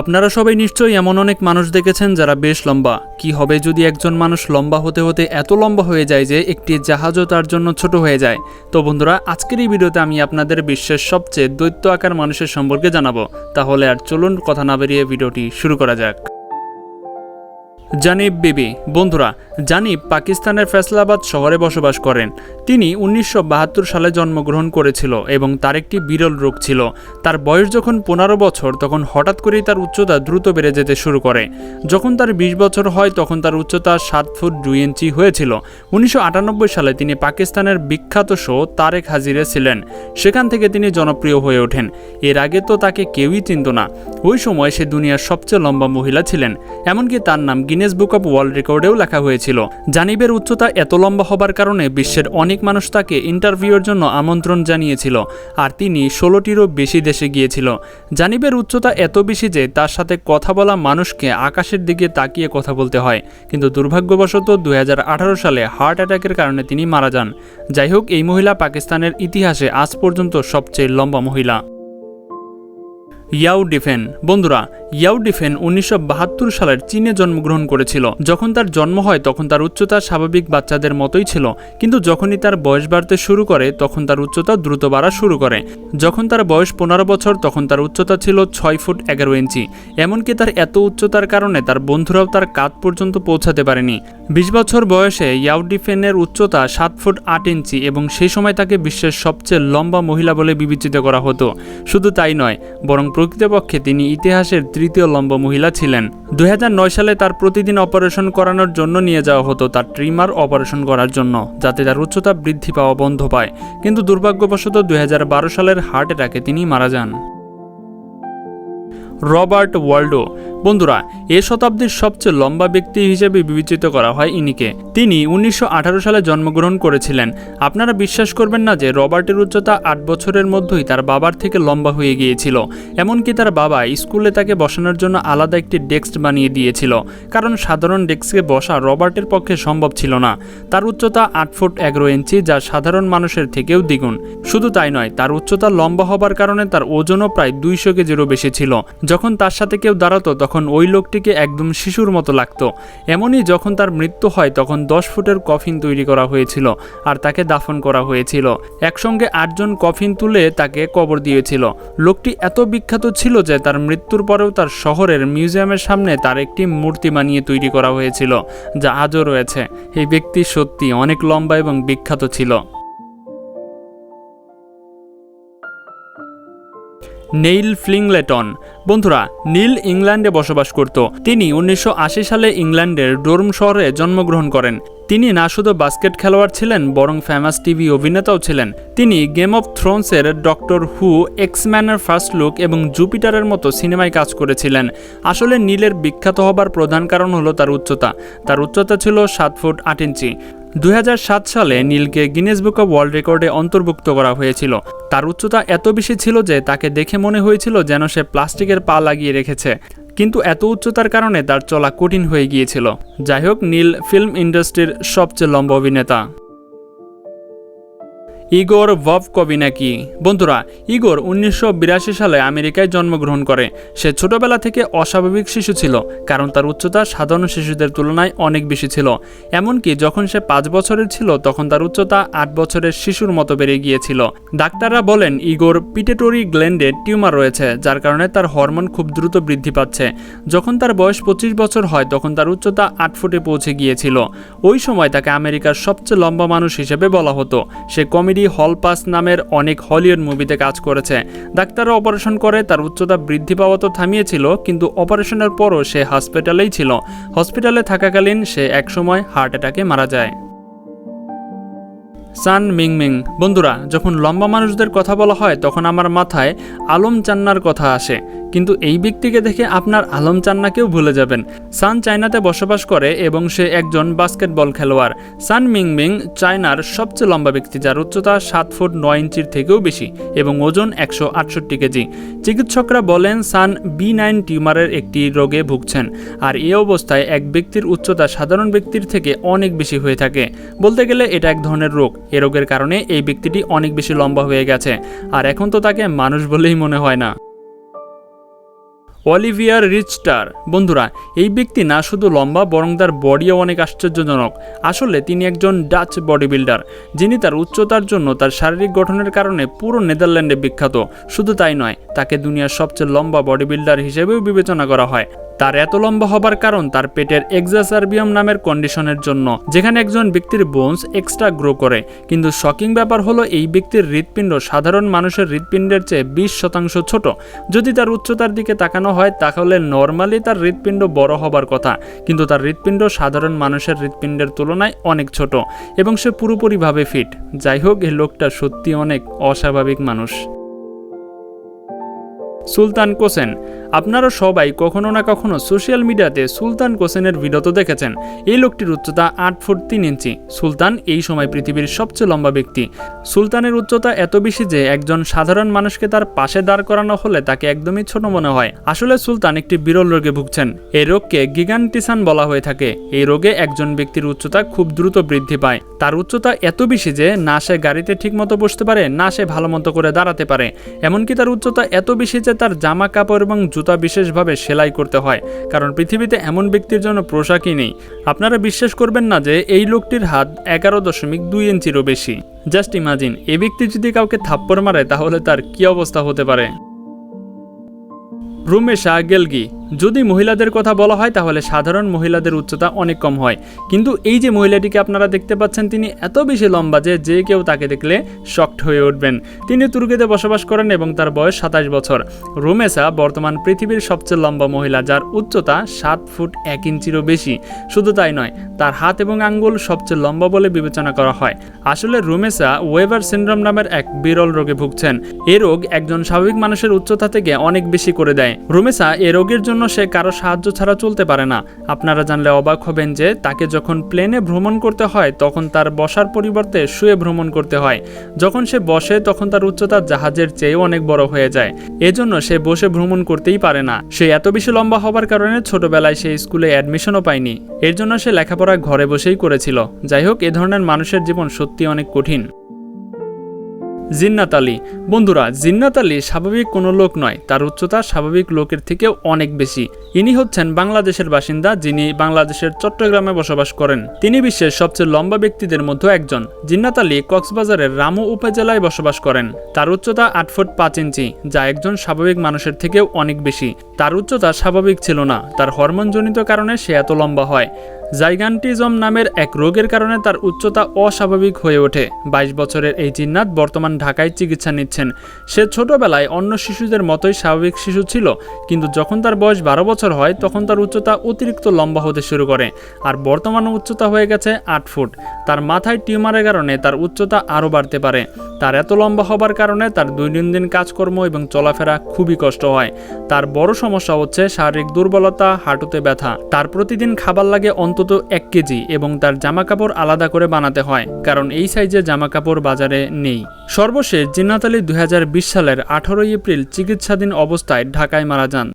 আপনারা সবাই নিশ্চয়ই এমন অনেক মানুষ দেখেছেন যারা বেশ লম্বা। কি হবে যদি একজন মানুষ লম্বা হতে হতে এত লম্বা হয়ে যায় যে একটি জাহাজও তার জন্য ছোট হয়ে যায়? তো বন্ধুরা, আজকের এই ভিডিওতে আমি আপনাদের বিশ্বের সবচেয়ে দৈত্য আকার মানুষের সম্পর্কে জানাব। তাহলে আর চলুন কথা না বেরিয়ে ভিডিওটি শুরু করা যাক। জানিব বিবি, বন্ধুরা জানিব পাকিস্তানের ফেসলাবাদ শহরে বসবাস করেন। তিনি উনিশশো বাহাত্তর সালে জন্মগ্রহণ করেছিল এবং তার একটি বিরল রোগ ছিল। তার বয়স যখন পনেরো বছর, তখন হঠাৎ করেই তার উচ্চতা দ্রুত বেড়ে যেতে শুরু করে। যখন তার বিশ বছর হয়, তখন তার উচ্চতা সাত ফুট দুই ইঞ্চি হয়েছিল। উনিশশো আটানব্বই সালে তিনি পাকিস্তানের বিখ্যাত শো তারেক হাজিরে ছিলেন। সেখান থেকে তিনি জনপ্রিয় হয়ে ওঠেন। এর আগে তো তাকে কেউই চিনত না। ওই সময় সে দুনিয়ার সবচেয়ে লম্বা মহিলা ছিলেন। এমনকি তার নাম গিনেস বুক অব ওয়ার্ল্ড রেকর্ডেও লেখা হয়েছিল। জানিবের উচ্চতা এত লম্বা হবার কারণে বিশ্বের অনেক মানুষ তাকে ইন্টারভিউর জন্য আমন্ত্রণ জানিয়েছিল, আর তিনি ষোলোটিরও বেশি দেশে গিয়েছিল। জানিবের উচ্চতা এত বেশি যে তার সাথে কথা বলা মানুষকে আকাশের দিকে তাকিয়ে কথা বলতে হয়, কিন্তু দুর্ভাগ্যবশত দু হাজার আঠারো সালে হার্ট অ্যাটাকের কারণে তিনি মারা যান। যাই হোক, এই মহিলা পাকিস্তানের ইতিহাসে আজ পর্যন্ত সবচেয়ে লম্বা মহিলা। ইয়াও ডিফেন। বন্ধুরা, ইয়াও ডিফেন উনিশশো বাহাত্তর সালের চীনে জন্মগ্রহণ করেছিল। যখন তার জন্ম হয়, তখন তার উচ্চতা স্বাভাবিক বাচ্চাদের মতোই ছিল। কিন্তু যখনই তার বয়স বাড়তে শুরু করে, তখন তার উচ্চতা দ্রুত বাড়া শুরু করে। যখন তার বয়স পনেরো বছর, তখন তার উচ্চতা ছিল ছয় ফুট এগারো ইঞ্চি। এমনকি তার এত উচ্চতার কারণে তার বন্ধুরাও তার কাঁধ পর্যন্ত পৌঁছাতে পারেনি। বিশ বছর বয়সে ইয়াও ডিফেনের উচ্চতা সাত ফুট আট ইঞ্চি এবং সেই সময় তাকে বিশ্বের সবচেয়ে লম্বা মহিলা বলে বিবেচিত করা হতো। শুধু তাই নয়, বরং প্রকৃতপক্ষে তিনি ইতিহাসের তৃতীয় লম্বা মহিলা ছিলেন। দুই সালে তার প্রতিদিন অপারেশন করানোর জন্য নিয়ে যাওয়া হতো তার ট্রিমার অপারেশন করার জন্য, যাতে তার উচ্চতা বৃদ্ধি পাওয়া বন্ধ পায়। কিন্তু দুর্ভাগ্যবশত দুই হাজার বারো সালের হার্ট অ্যাটাকে তিনি মারা যান। রবার্ট ওয়ার্ল্ডো বন্ধুরা, এ শতাব্দীর সবচেয়ে লম্বা ব্যক্তি হিসেবে বিবেচিত করা হয় ইনিকে। তিনি উনিশশো আঠারো সালে জন্মগ্রহণ করেছিলেন। আপনারা বিশ্বাস করবেন না যে রবার্টের উচ্চতা আট বছরের মধ্যেই তার বাবার থেকে লম্বা হয়ে গিয়েছিল। এমনকি তার বাবা স্কুলে তাকে বসানোর জন্য আলাদা একটি ডেস্ক বানিয়ে দিয়েছিল। কারণ সাধারণ ডেস্কে বসা রবার্টের পক্ষে সম্ভব ছিল না। তার উচ্চতা আট ফুট এগারো ইঞ্চি, যা সাধারণ মানুষের থেকেও দ্বিগুণ। শুধু তাই নয়, তার উচ্চতা লম্বা হবার কারণে তার ওজনও প্রায় দুইশো কেজিরও বেশি ছিল। যখন তার সাথে কেউ দাঁড়াতো, তখন ওই লোকটিকে একদম শিশুর মতো লাগতো। এমনই যখন তার মৃত্যু হয়, তখন দশ ফুটের কফিন তৈরি করা হয়েছিল আর তাকে দাফন করা হয়েছিল। একসঙ্গে আটজন কফিন তুলে তাকে কবর দিয়েছিল। লোকটি এত বিখ্যাত ছিল যে তার মৃত্যুর পরেও তার শহরের মিউজিয়ামের সামনে তার একটি মূর্তি বানিয়ে তৈরি করা হয়েছিল, যা আজও রয়েছে। এই ব্যক্তি সত্যি অনেক লম্বা এবং বিখ্যাত ছিল। Neil Fingleton. বন্ধুরা, নীল ইংল্যান্ডে বসবাস করত। তিনি উনিশশো আশি সালে ইংল্যান্ডের ডোর্ম শহরে জন্মগ্রহণ করেন। তিনি না শুধু বাস্কেট খেলোয়াড় ছিলেন, বরং ফেমাস টিভি অভিনেতাও ছিলেন। তিনি গেম অফ থ্রোনসের ডক্টর হু এক্সম্যানের ফার্স্ট লুক এবং জুপিটারের মতো সিনেমায় কাজ করেছিলেন। আসলে নীলের বিখ্যাত হবার প্রধান কারণ হলো তার উচ্চতা। তার উচ্চতা ছিল সাত ফুট আট ইঞ্চি। দুই হাজার সাত সালে নীলকে গিনেস বুক অব ওয়ার্ল্ড রেকর্ডে অন্তর্ভুক্ত করা হয়েছিল। তার উচ্চতা এত বেশি ছিল যে তাকে দেখে মনে হয়েছিল যেন সে প্লাস্টিকের পা লাগিয়ে রেখেছে। কিন্তু এত উচ্চতার কারণে তার চলা কঠিন হয়ে গিয়েছিল। যাই হোক, নীল ফিল্ম ইন্ডাস্ট্রির সবচেয়ে লম্বা অভিনেতা। ইগোর ভভ কবিনাকি বন্ধুরা, ইগোর উনিশশো বিরাশি সালে আমেরিকায় জন্মগ্রহণ করে। সে ছোটবেলা থেকে অস্বাভাবিক শিশু ছিল, কারণ তার উচ্চতা সাধারণ শিশুদের তুলনায় অনেক বেশি ছিল। এমনকি যখন সে পাঁচ বছরের ছিল, তখন তার উচ্চতা আট বছরের শিশুর মতো বেড়ে গিয়েছিল। ডাক্তাররা বলেন, ইগোর পিটেটরি গ্ল্যান্ডে টিউমার রয়েছে, যার কারণে তার হরমোন খুব দ্রুত বৃদ্ধি পাচ্ছে। যখন তার বয়স পঁচিশ বছর হয়, তখন তার উচ্চতা আট ফুটে পৌঁছে গিয়েছিল। ওই সময় তাকে আমেরিকার সবচেয়ে লম্বা মানুষ হিসেবে বলা হতো। সে কমেডি হল পাস নামের অনেক হলিউড মুভিতে কাজ করেছে। ডাক্তাররা অপারেশন করে, তার উচ্চতা বৃদ্ধি পাওয়া তো থামিয়েছিল, কিন্তু অপারেশনের পরও সে হসপিটালেই ছিল। হসপিটালে থাকাকালীন সে একসময় হার্ট অ্যাটাকে মারা যায়। সান মিংমিং, বন্ধুরা, যখন লম্বা মানুষদের কথা বলা হয়, তখন আমার মাথায় আলম চান্নার কথা আসে। কিন্তু এই ব্যক্তিকে দেখে আপনার আলম চান্নাকেও ভুলে যাবেন। সান চায়নাতে বসবাস করে এবং সে একজন বাস্কেটবল খেলোয়াড়। সান মিংমিং চায়নার সবচেয়ে লম্বা ব্যক্তি যার উচ্চতা সাত ফুট নয় ইঞ্চির থেকেও বেশি এবং ওজন একশো আটষট্টি কেজি। চিকিৎসকরা বলেন সান বি নাইন টিউমারের একটি রোগে ভুগছেন আর এই অবস্থায় এক ব্যক্তির উচ্চতা সাধারণ ব্যক্তির থেকে অনেক বেশি হয়ে থাকে। বলতে গেলে এটা এক ধরনের রোগ। এ রোগের কারণে এই ব্যক্তিটি অনেক বেশি লম্বা হয়ে গেছে। আর এখন তো তাকে মানুষ বলেই মনে হয় না। অলিভিয়ার রিচটার বন্ধুরা, এই ব্যক্তি না শুধু লম্বা, বরং তার বডিও অনেক আশ্চর্যজনক। আসলে তিনি একজন ডাচ বডি বিল্ডার যিনি তার উচ্চতার জন্য তার শারীরিক গঠনের কারণে পুরো নেদারল্যান্ডে বিখ্যাত। শুধু তাই নয়, তাকে দুনিয়ার সবচেয়ে লম্বা বডি বিল্ডার হিসেবেও বিবেচনা করা হয়। তার এত লম্বা হবার কারণ তার পেটের এক্সাসার্বিয়াম নামের কন্ডিশনের জন্য, যেখানে একজন ব্যক্তির বোনস এক্সট্রা গ্রো করে। কিন্তু শকিং ব্যাপার হলো, এই ব্যক্তির হৃৎপিণ্ড সাধারণ মানুষের হৃৎপিণ্ডের চেয়ে বিশ শতাংশ ছোট। যদি তার উচ্চতার দিকে তাকানো হয়, তাহলে নর্মালি তার হৃৎপিণ্ড বড় হবার কথা। কিন্তু তার হৃৎপিণ্ড সাধারণ মানুষের হৃৎপিণ্ডের তুলনায় অনেক ছোট এবং সে পুরোপুরিভাবে ফিট যাই হোক এই লোকটা সত্যি অনেক অস্বাভাবিক মানুষ। সুলতান কোসেন আপনারা সবাই কখনো না কখনো সোশ্যাল মিডিয়াতে সুলতান কোসেনের ভিডিও তো দেখেছেন। এই লোকটির উচ্চতা আট ফুট তিন ইঞ্চি। সুলতান এই সময় পৃথিবীর সবচেয়ে লম্বা ব্যক্তি। সুলতানের উচ্চতা এত বেশি যে একজন সাধারণ মানুষকে তার পাশে দাঁড় করানো হলে তাকে একদমই ছোট মনে হয়। আসলে সুলতান একটি বিরল রোগে ভুগছেন। এই রোগকে গিগান্টিসান বলা হয়ে থাকে। এই রোগে একজন ব্যক্তির উচ্চতা খুব দ্রুত বৃদ্ধি পায়। তার উচ্চতা এত বেশি যে না সে গাড়িতে ঠিকমতো বসতে পারে, না সে ভালো মতো করে দাঁড়াতে পারে। এমনকি তার উচ্চতা এত বেশি যে তার জামা কাপড় এবং জুতা বিশেষভাবে সেলাই করতে হয়, কারণ পৃথিবীতে এমন ব্যক্তির জন্য পোশাকই নেই। আপনারা বিশ্বাস করবেন না যে এই লোকটির হাত এগারো দশমিক দুই ইঞ্চিরও বেশি। জাস্ট ইমাজিন, এ ব্যক্তি যদি কাউকে থাপ্পড় মারে তাহলে তার কি অবস্থা হতে পারে? রুমেশা গেলগি। যদি মহিলাদের কথা বলা হয়, তাহলে সাধারণ মহিলাদের উচ্চতা অনেক কম হয়। কিন্তু এই যে মহিলাটিকে আপনারা দেখতে পাচ্ছেন, তিনি এত বেশি লম্বা যে যে কেউ তাকে দেখলে শক্ট হয়ে উঠবেন। তিনি তুর্কিতে বসবাস করেন এবং তার বয়স সাতাশ বছর। রোমেসা বর্তমান পৃথিবীর সবচেয়ে লম্বা মহিলা, যার উচ্চতা সাত ফুট এক ইঞ্চিরও বেশি। শুধু তাই নয়, তার হাত এবং আঙ্গুল সবচেয়ে লম্বা বলে বিবেচনা করা হয়। আসলে রোমেসা ওয়েভার সিন্ড্রোম নামের এক বিরল রোগে ভুগছেন। এ রোগ একজন স্বাভাবিক মানুষের উচ্চতা থেকে অনেক বেশি করে দেয়। রোমেসা এ রোগের জন্য সে কারও সাহায্য ছাড়া চলতে পারে না। আপনারা জানলে অবাক হবেন যে তাকে যখন প্লেনে ভ্রমণ করতে হয়, তখন তার বসার পরিবর্তে শুয়ে ভ্রমণ করতে হয়। যখন সে বসে, তখন তার উচ্চতা জাহাজের চেয়েও অনেক বড় হয়ে যায়। এজন্য সে বসে ভ্রমণ করতেই পারে না। সে এত বেশি লম্বা হবার কারণে ছোটবেলায় সে স্কুলে অ্যাডমিশনও পায়নি। এর জন্য সে লেখাপড়া ঘরে বসেই করেছিল। যাই হোক, এ ধরনের মানুষের জীবন সত্যি অনেক কঠিন। জিন্নাত আলী। বন্ধুরা, জিন্নাত আলী স্বাভাবিক কোনো লোক নয়, তার উচ্চতা স্বাভাবিক লোকের থেকেও অনেক বেশি। ইনি হচ্ছেন বাংলাদেশের বাসিন্দা যিনি বাংলাদেশের চট্টগ্রামে বসবাস করেন। তিনি বিশ্বের সবচেয়ে লম্বা ব্যক্তিদের মধ্যে একজন। জিন্নাত আলী কক্সবাজারের রামু উপজেলায় বসবাস করেন। তার উচ্চতা আট ফুট পাঁচ ইঞ্চি, যা একজন স্বাভাবিক মানুষের থেকেও অনেক বেশি। তার উচ্চতা স্বাভাবিক ছিল না, তার হরমোনজনিত কারণে সে এত লম্বা হয়। জাইগান্টিজম নামের এক রোগের কারণে তার উচ্চতা অস্বাভাবিক হয়ে ওঠে। বাইশ বছরের এই জিন্নাত বর্তমান ঢাকায় চিকিৎসা নিচ্ছেন। সে ছোটবেলায় অন্য শিশুদের মতোই স্বাভাবিক শিশু ছিল, কিন্তু যখন তার বয়স বারো বছর হয়, তখন তার উচ্চতা অতিরিক্ত লম্বা হতে শুরু করে আর বর্তমান উচ্চতা হয়ে গেছে আট ফুট। তার মাথায় টিউমারের কারণে তার উচ্চতা আরও বাড়তে পারে। তার এত লম্বা হবার কারণে তার দৈনন্দিন কাজকর্ম এবং চলাফেরা খুবই কষ্ট হয়। তার বড় সমস্যা হচ্ছে শারীরিক দুর্বলতা, হাঁটুতে ব্যথা। তার প্রতিদিন খাবার লাগে অন্তত এক কেজি এবং তার জামা কাপড় আলাদা করে বানাতে হয়, কারণ এই সাইজের জামা কাপড় বাজারে নেই। সর্বশেষ জিন্নাত আলী দু হাজার বিশ সালের আঠারোই এপ্রিল চিকিৎসাধীন অবস্থায় ঢাকায় মারা যান।